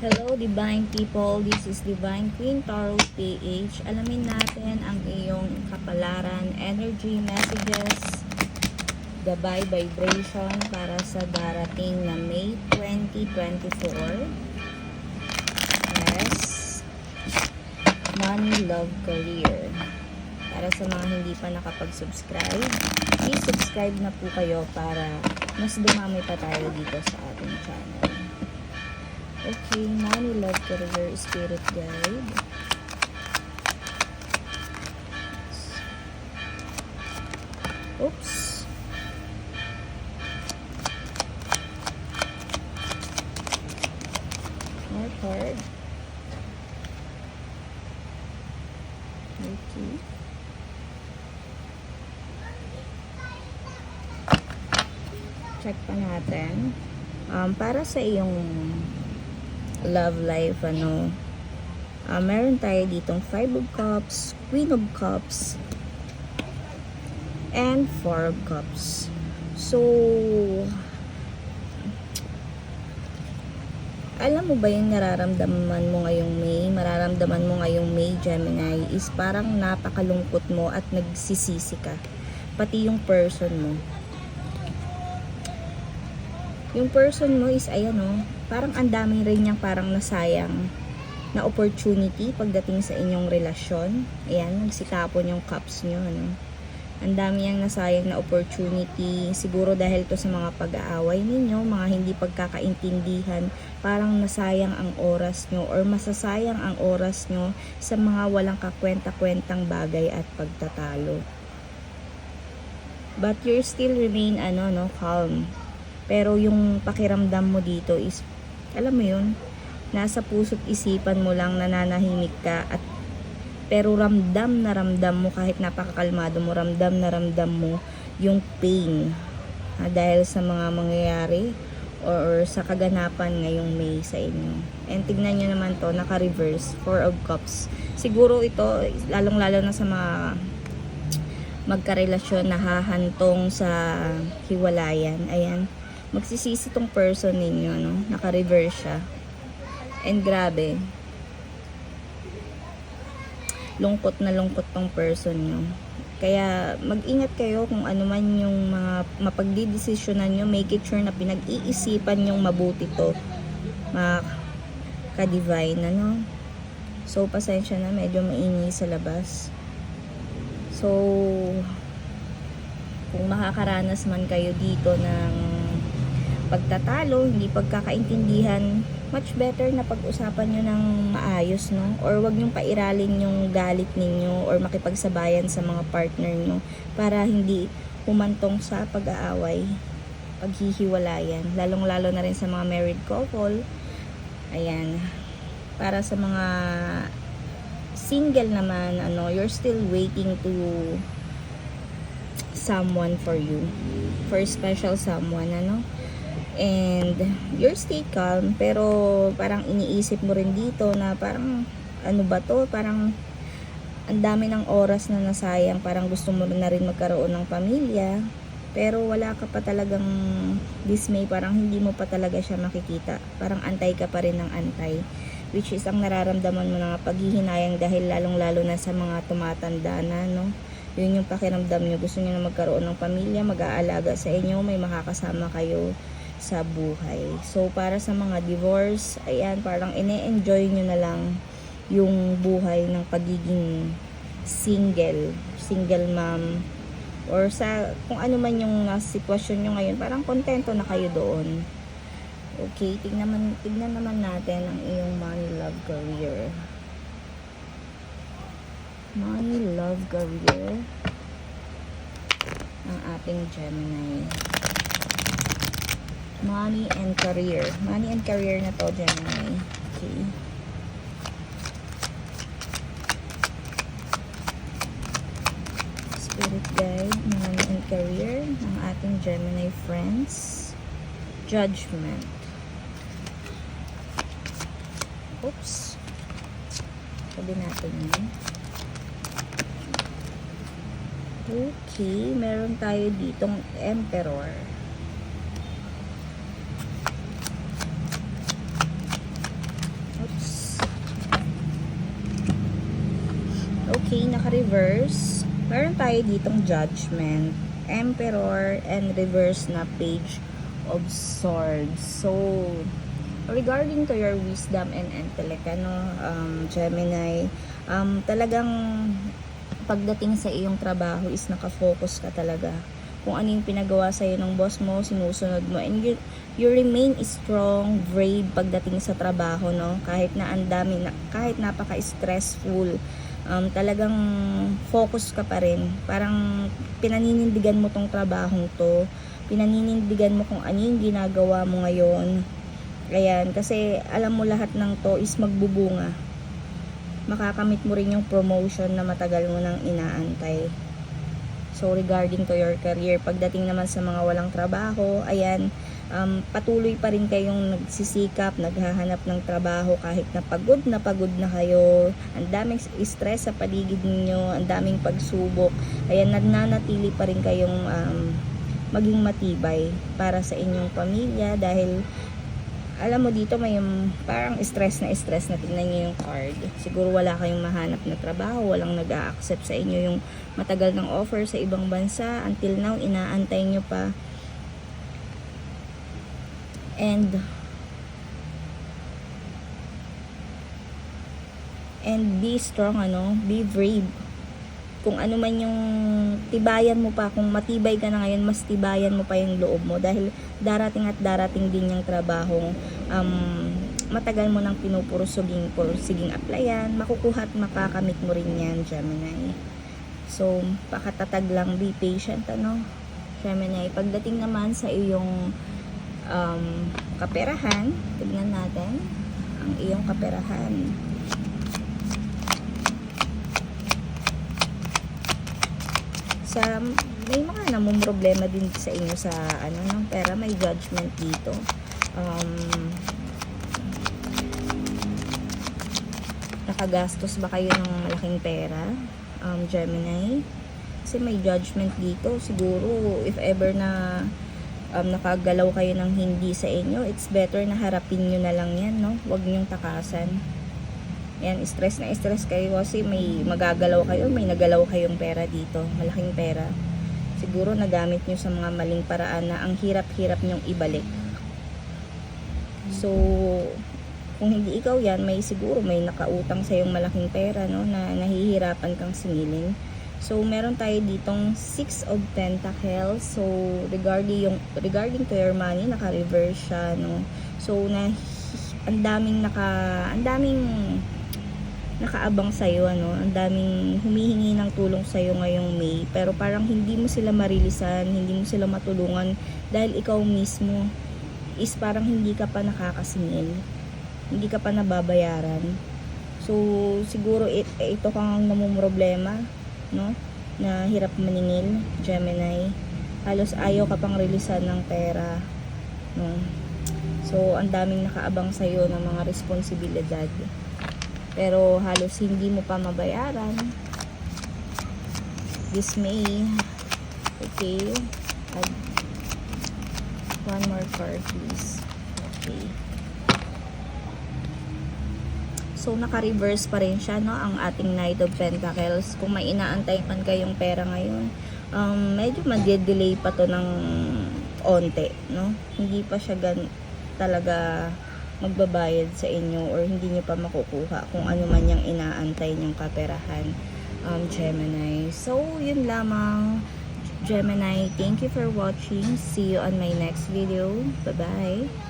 Hello, Divine People. This is Divine Queen Tarot PH. Alamin natin ang iyong kapalaran, energy, messages, gabay vibration para sa darating na May 2024. Yes. Money, love, career. Para sa mga hindi pa nakapag-subscribe, please subscribe na po kayo para mas dumami pa tayo dito sa ating channel. Okay, money, love, career, spirit guide. Oops. More card. Okay. Check pa natin. Um, para sa iyong love life, ano, ah, meron tayo ditong Five of Cups, Queen of Cups, and Four of Cups. So, alam mo ba yung nararamdaman mo ngayong May, mararamdaman mo ngayong May, Gemini, is parang napakalungkot mo at nagsisisi ka. Pati yung person mo. Yung person mo is, ayan o, parang ang dami rin niyang parang nasayang na opportunity pagdating sa inyong relasyon. Ayan, nagsikapon yung cups niyo, ano. Ang dami niyang nasayang na opportunity. Siguro dahil to sa mga pag-aaway ninyo, mga hindi pagkakaintindihan, parang nasayang ang oras nyo or masasayang ang oras nyo sa mga walang kakwenta-kwentang bagay at pagtatalo. But you still remain ano no calm. Pero yung pakiramdam mo dito is alam mo yun, nasa puso't isipan mo lang nananahimik ka at pero ramdam na ramdam mo kahit napakakalmado mo, ramdam na ramdam mo yung pain ah, dahil sa mga mangyayari or, sa kaganapan ngayong May sa inyo. And tignan nyo naman to, naka-reverse, Four of Cups. Siguro ito, lalong-lalo na sa mga magkarelasyon na hahantong sa hiwalayan. Ayan, magsisisi tong person ninyo, no? Naka-reverse siya. And grabe, lungkot na lungkot tong person nyo. Kaya mag-ingat kayo kung ano man yung mga mapagdidesisyonan nyo, make it sure na pinag-iisipan yung mabuti to. Mga ka-divine, ano? So, pasensya na, medyo maingi sa labas. So, kung makakaranas man kayo dito ng pagtatalo, hindi pagkakaintindihan, much better na pag-usapan nyo ng maayos, no? Or wag nyong pairalin yung galit ninyo or makipagsabayan sa mga partner nyo para hindi humantong sa pag-aaway, paghihiwalayan. Lalong-lalo na rin sa mga married couple. Ayan. Para sa mga single naman, ano, you're still waiting to someone for you. For special someone, ano? And you're stay calm pero parang iniisip mo rin dito na parang ano ba to? Parang ang dami ng oras na nasayang parang gusto mo na rin magkaroon ng pamilya. Pero wala ka pa talagang dismay parang hindi mo pa talaga siya makikita. Parang antay ka pa rin ng antay. Which is ang nararamdaman mo na paghihinayang dahil lalong lalo na sa mga tumatanda na no? Yun yung pakiramdam nyo gusto nyo na magkaroon ng pamilya mag-aalaga sa inyo may makakasama kayo sa buhay. So, para sa mga divorce, ayan, parang ine-enjoy nyo na lang yung buhay ng pagiging single, single mom, or sa kung ano man yung nasa sitwasyon nyo ngayon, parang kontento na kayo doon. Okay, tignan, tignan naman natin ang iyong money, love, career. Money, love, career ang ating Gemini money and career. Money and career na to, Gemini. Okay. Spirit guide, money and career ng ating Gemini friends. Judgment. Oops. Sabi natin yun. Okay, meron tayo ditong emperor. Okay, naka-reverse. Meron tayo ditong judgment, emperor, and reverse na page of swords. So, regarding to your wisdom and intellect, ano, um, Gemini, um, talagang pagdating sa iyong trabaho is nakafocus ka talaga. Kung ano yung pinagawa sa'yo ng boss mo, sinusunod mo. And you, you remain strong, brave pagdating sa trabaho, no? Kahit na ang dami, na, kahit napaka-stressful, um, talagang focus ka pa rin. Parang pinaninindigan mo tong trabahong to. Pinaninindigan mo kung ano yung ginagawa mo ngayon. Ayan, kasi alam mo lahat ng to is magbubunga. Makakamit mo rin yung promotion na matagal mo nang inaantay. So regarding to your career, pagdating naman sa mga walang trabaho, ayan, um, patuloy pa rin kayong nagsisikap, naghahanap ng trabaho kahit na pagod na pagod na kayo, ang daming stress sa paligid ninyo, ang daming pagsubok, ayan, nananatili pa rin kayong um, maging matibay para sa inyong pamilya dahil alam mo dito may parang stress na stress na tingnan nyo yung card. Siguro wala kayong mahanap na trabaho, walang nag accept sa inyo yung matagal ng offer sa ibang bansa. Until now, inaantay nyo pa. And and be strong ano, be brave. Kung ano man yung tibayan mo pa, kung matibay ka na ngayon, mas tibayan mo pa yung loob mo dahil darating at darating din yung trabahong um, matagal mo nang pinupurusuging siging applyan, makukuha at makakamit mo rin yan, Gemini. So, pakatatag lang, be patient, ano, Gemini. Pagdating naman sa iyong um, kaperahan, tignan natin ang iyong kaperahan. sa may mga namong problema din sa inyo sa ano ng pera may judgment dito. Um, nakagastos ba kayo ng malaking pera um, Gemini? Kasi may judgment dito. Siguro if ever na um, nakagalaw kayo ng hindi sa inyo it's better na harapin nyo na lang yan no huwag nyong takasan yan, stress na stress kayo kasi may magagalaw kayo, may nagalaw kayong pera dito, malaking pera. Siguro nagamit nyo sa mga maling paraan na ang hirap-hirap nyong ibalik. So, kung hindi ikaw yan, may siguro may nakautang sa yung malaking pera, no, na nahihirapan kang singilin. So, meron tayo ditong 6 of Pentacles. So, regarding yung regarding to your money, naka-reverse siya, no. So, na ang daming naka ang daming nakaabang sa iyo ano, ang daming humihingi ng tulong sa iyo ngayong May, pero parang hindi mo sila marilisan, hindi mo sila matulungan dahil ikaw mismo is parang hindi ka pa nakakasingil. Hindi ka pa nababayaran. So siguro it, ito kang namumroblema, no? Na hirap maningil, Gemini. Halos ayaw ka pang rilisan ng pera, no? So ang daming nakaabang sa iyo ng mga responsibilidad pero halos hindi mo pa mabayaran this May okay add one more card please okay so naka-reverse pa rin siya no ang ating Knight of Pentacles kung may inaantay man kayong pera ngayon um, medyo mag-delay pa to ng onte no hindi pa siya gan talaga magbabayad sa inyo or hindi nyo pa makukuha kung ano man yung inaantay nyong kaperahan um, Gemini. So, yun lamang Gemini. Thank you for watching. See you on my next video. Bye-bye.